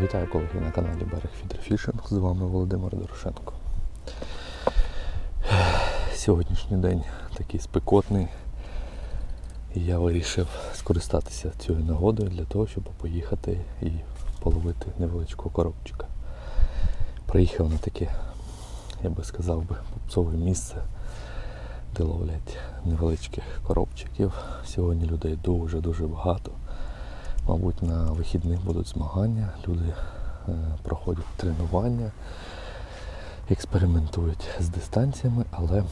Вітаю колеги на каналі Берег Фідерфішинг. З вами Володимир Дорошенко. Сьогоднішній день такий спекотний. Я вирішив скористатися цією нагодою для того, щоб поїхати і половити невеличкого коробчика. Приїхав на таке, я би сказав би, попцове місце, де ловлять невеличких коробчиків. Сьогодні людей дуже-дуже багато. Мабуть, на вихідних будуть змагання, люди е, проходять тренування, експериментують з дистанціями, але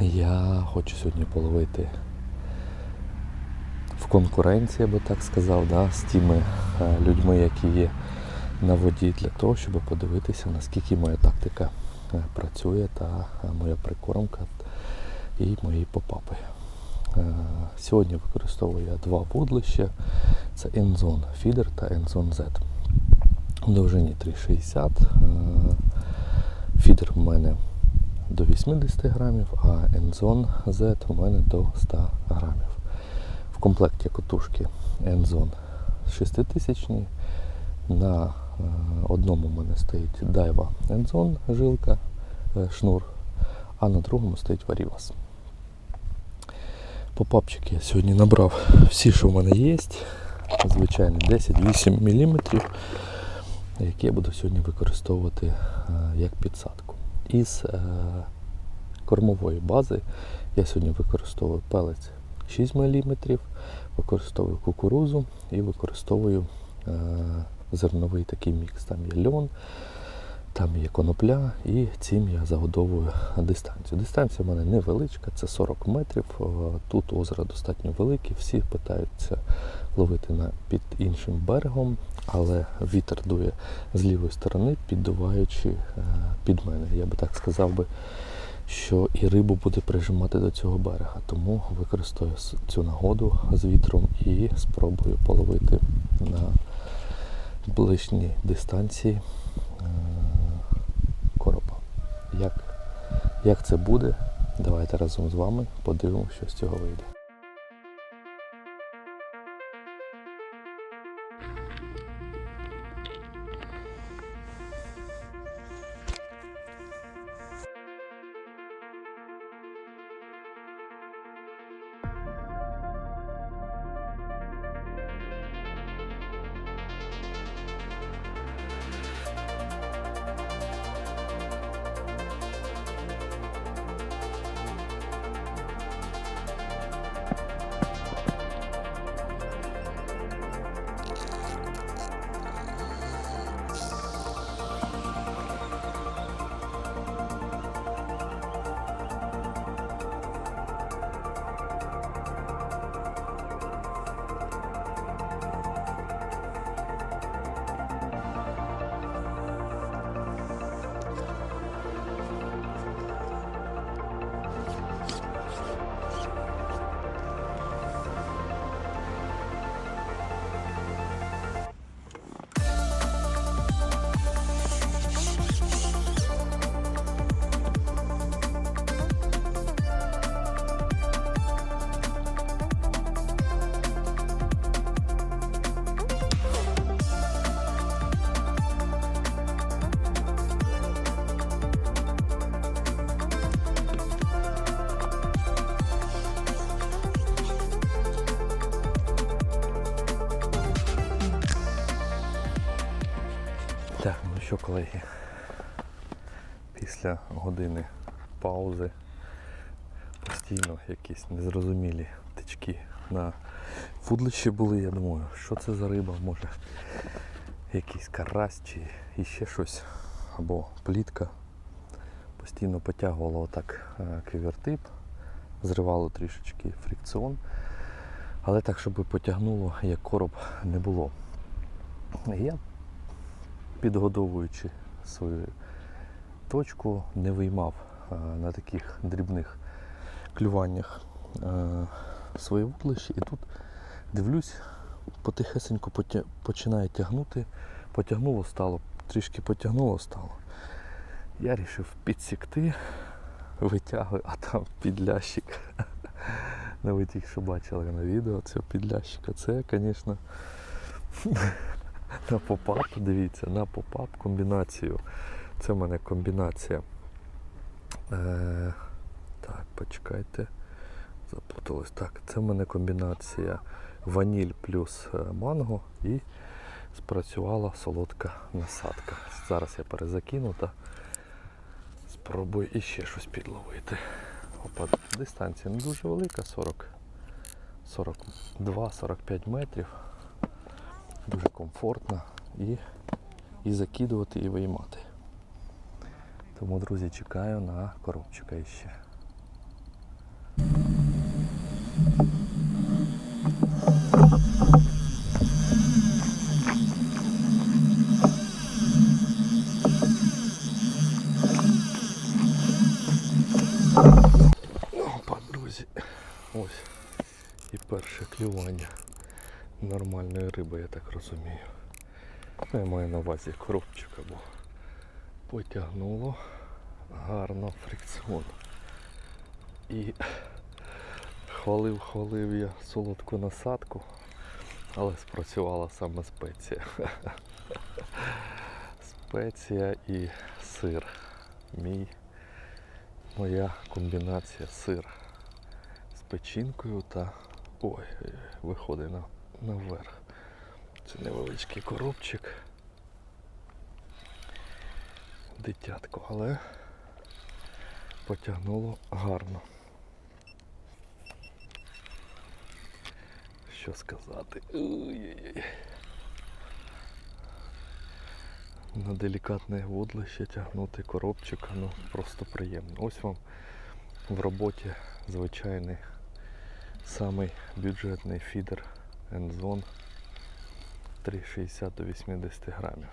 я хочу сьогодні половити в конкуренції, я би так сказав, да, з тими е, людьми, які є на воді, для того, щоб подивитися, наскільки моя тактика е, працює та моя прикормка і мої попапи. Е, Сьогодні використовую я два вудлища. Це Enzone Feeder та Enzone Z. В довжині 3,60. Е, Фідер в мене до 80 грамів, а Enzone Z у мене до 100 грамів. В комплекті котушки Enzone 6000. На е, одному в мене стоїть Daiwa Enzone жилка, шнур, а на другому стоїть Varivas. Попапчики я сьогодні набрав всі, що в мене є. Звичайно, 10-8 мм, які я буду сьогодні використовувати е, як підсадку. Із е, кормової бази я сьогодні використовую пелець 6 мм, використовую кукурузу і використовую е, зерновий такий мікс. Там є льон, там є конопля і цим я загодовую дистанцію. Дистанція в мене невеличка, це 40 метрів. Тут озеро достатньо велике, всі питаються ловити на, під іншим берегом, але вітер дує з лівої сторони, піддуваючи е, під мене. Я би так сказав би, що і рибу буде прижимати до цього берега. Тому використаю цю нагоду з вітром і спробую половити на ближній дистанції е. Як, як це буде? Давайте разом з вами подивимося, що з цього вийде. Що, колеги, після години паузи постійно якісь незрозумілі тички на фудлищі були. Я думаю, що це за риба, може якийсь карась чи іще щось, або плітка. Постійно потягувало отак е, квівертип, зривало трішечки фрикціон, але так, щоб потягнуло, як короб не було. Я підгодовуючи свою точку, не виймав е, на таких дрібних клюваннях е, своє вудлище. І тут дивлюсь, потихесенько починає тягнути, потягнуло стало, трішки потягнуло стало. Я вирішив підсікти, витягую, а там підлящик. Ви тільки що бачили на відео цього підлящика. Це, звісно, на попап, дивіться, на попап комбінацію. Це в мене комбінація. Е, так, почекайте. Запуталось. Так, це в мене комбінація ваніль плюс е, манго і спрацювала солодка насадка. Зараз я перезакину та спробую іще щось підловити. Опа, дистанція не дуже велика, 40, 42-45 метрів. Дуже комфортно і, і закидувати, і виймати. Тому, друзі, чекаю на коробчика іще. Опа, друзі. Ось. І перше клювання нормальної риби, я так розумію. Ну, я маю на увазі коробчика, бо потягнуло гарно фрикціон. І хвалив, хвалив я солодку насадку, але спрацювала саме спеція. Спеція і сир. Мій, моя комбінація сир з печінкою та ой, виходить на, наверх. Це невеличкий коробчик. Дитятко, але потягнуло гарно. Що сказати? Ой-ой-ой. На делікатне вудлище тягнути коробчик, ну просто приємно. Ось вам в роботі звичайний самий бюджетний фідер Endzone 3,60 до 80 грамів.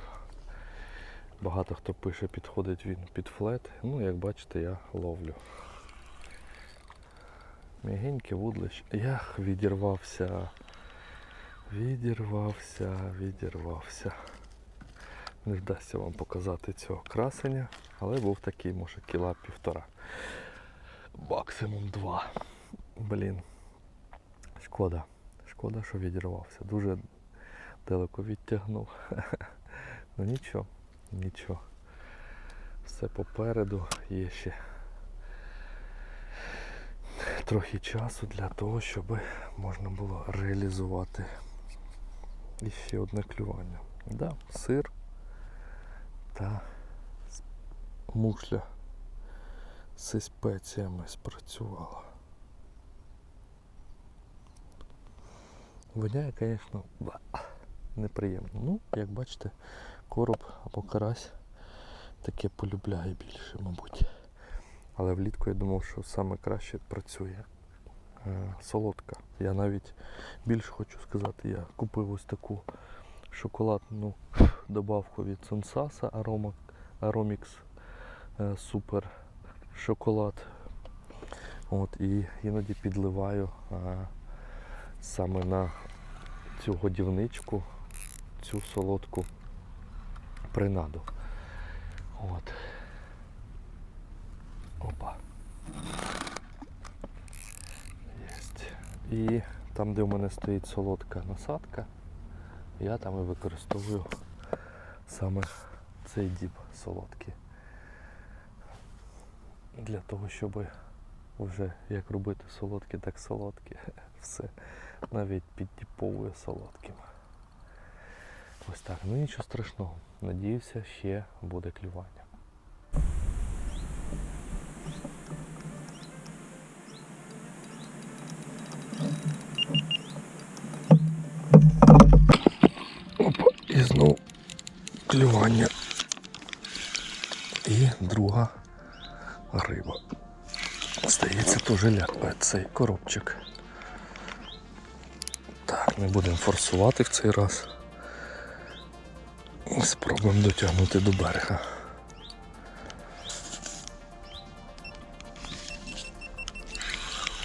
Багато хто пише, підходить він під флет. Ну, як бачите, я ловлю. М'ягеньке вудлище. Ях, відірвався. Відірвався, відірвався. Не вдасться вам показати цього красення, але був такий, може, кіла півтора. Максимум два. Блін. Шкода. Шкода, що відірвався. Дуже далеко відтягнув. Ну нічого, нічого. Все попереду є ще трохи часу для того, щоб можна було реалізувати іще одне клювання. Да, сир та мушля зі спеціями спрацювала. Воняє, звісно, неприємно. Ну, як бачите, короб або карась таке полюбляє більше, мабуть. Але влітку я думав, що саме краще працює е, солодка. Я навіть більше хочу сказати, я купив ось таку шоколадну добавку від Сонсаса Aroma, Aromix е, Super шоколад. От, і іноді підливаю е, саме на цю годівничку, цю солодку принаду. От. Опа. Єсть. І там, де в мене стоїть солодка насадка, я там і використовую саме цей діб солодкий. Для того, щоб вже як робити солодке, так солодке. Все. Навіть підтіповує солодким. Ось так. Ну нічого страшного. Надіюся, ще буде клювання. Теж ляпає цей коробчик. Так, не будемо форсувати в цей раз. І Спробуємо дотягнути до берега.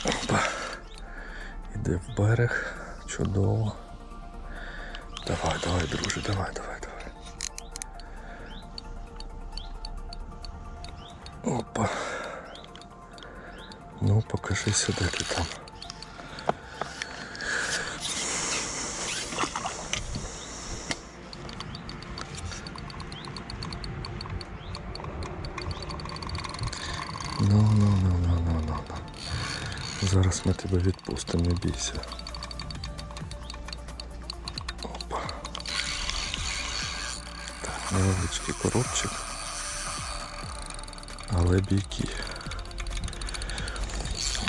Опа. Іде в берег. Чудово. Давай, давай, друже, давай, давай, покажи сюди ти там. Ну, ну, ну, ну, ну, ну, ну. Зараз ми тебе відпустимо, не бійся. Опа. Так, невеличкий коробчик. Але бійки.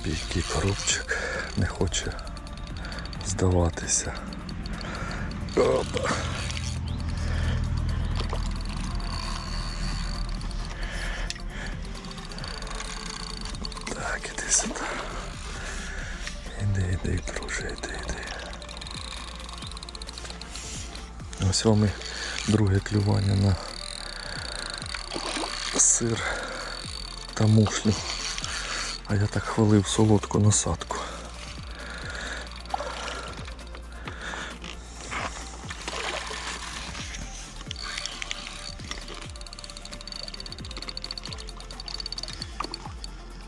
Бійкий коробчик не хоче здаватися. Опа. Так, іди сюди. Іди, іди, друже, іди, іди. Ось вам і друге клювання на сир та мушлю. А я так хвалив солодку насадку.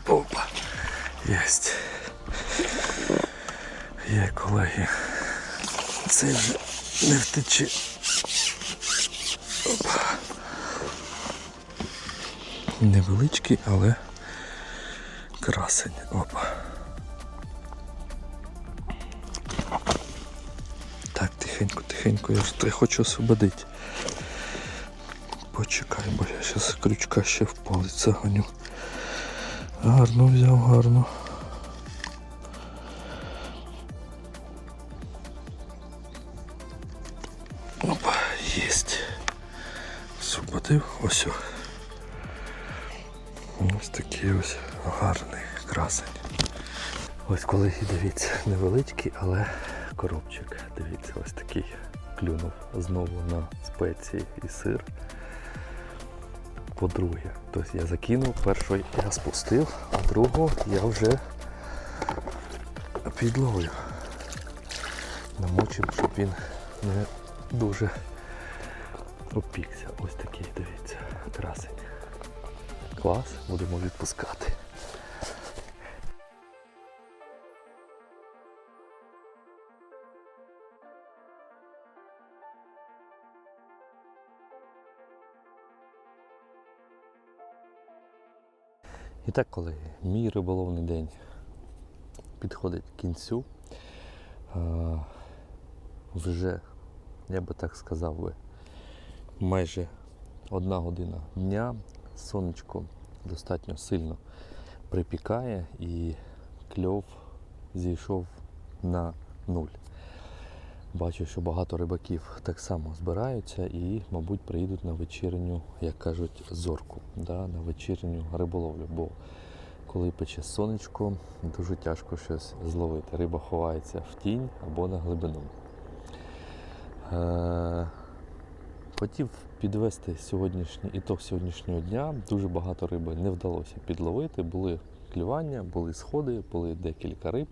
Опа. Єсть. Є, колеги. Це вже не втече. Опа. Невеличкий, але красень. Опа. Так, тихенько, тихенько, я ж хочу освободити. Почекай, бо я зараз крючка ще в палець загоню. Гарно взяв, гарно. Ось колеги, дивіться, невеличкий, але коробчик. Дивіться, ось такий клюнув знову на спеції і сир. По-друге, тобто я закинув, перший я спустив, а другого я вже підловив. Намочив, щоб він не дуже опікся. Ось такий, дивіться, красень. Клас, будемо відпускати. І так, колеги, мій риболовний день підходить к кінцю. Вже, я би так сказав би, майже одна година дня. Сонечко достатньо сильно припікає і кльов зійшов на нуль. Бачу, що багато рибаків так само збираються і, мабуть, приїдуть на вечірню, як кажуть, зорку, да, на вечірню риболовлю. Бо коли пече сонечко, дуже тяжко щось зловити. Риба ховається в тінь або на глибину. Е- Хотів підвести сьогоднішній ітог сьогоднішнього дня. Дуже багато риби не вдалося підловити. Були клювання, були сходи, були декілька риб.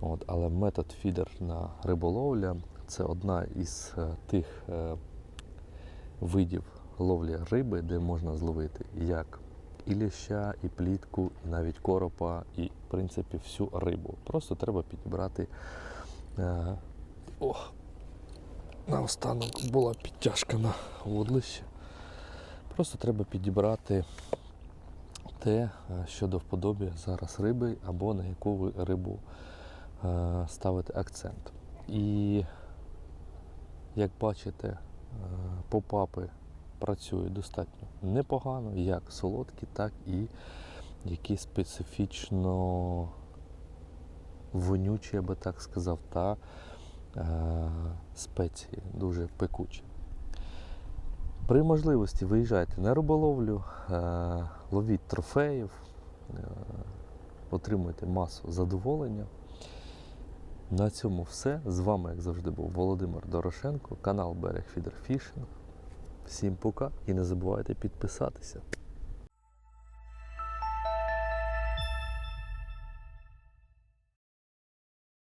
От, але метод фідер на риболовля це одна із е, тих е, видів ловлі риби, де можна зловити як і ліща, і плітку, і навіть коропа, і в принципі всю рибу. Просто треба підібрати. Е, ох, наостанок була підтяжка на вудлище. Просто треба підібрати те, що до вподобі зараз риби, або на яку ви рибу ставити акцент. І як бачите, е, попапи працюють достатньо непогано, як солодкі, так і які специфічно вонючі, я би так сказав, та е, спеції, дуже пекучі. При можливості виїжджайте на риболовлю, е, ловіть трофеїв, е, отримуйте масу задоволення. На цьому все. З вами, як завжди, був Володимир Дорошенко, канал Берег Фідер Фішинг. Всім пока і не забувайте підписатися.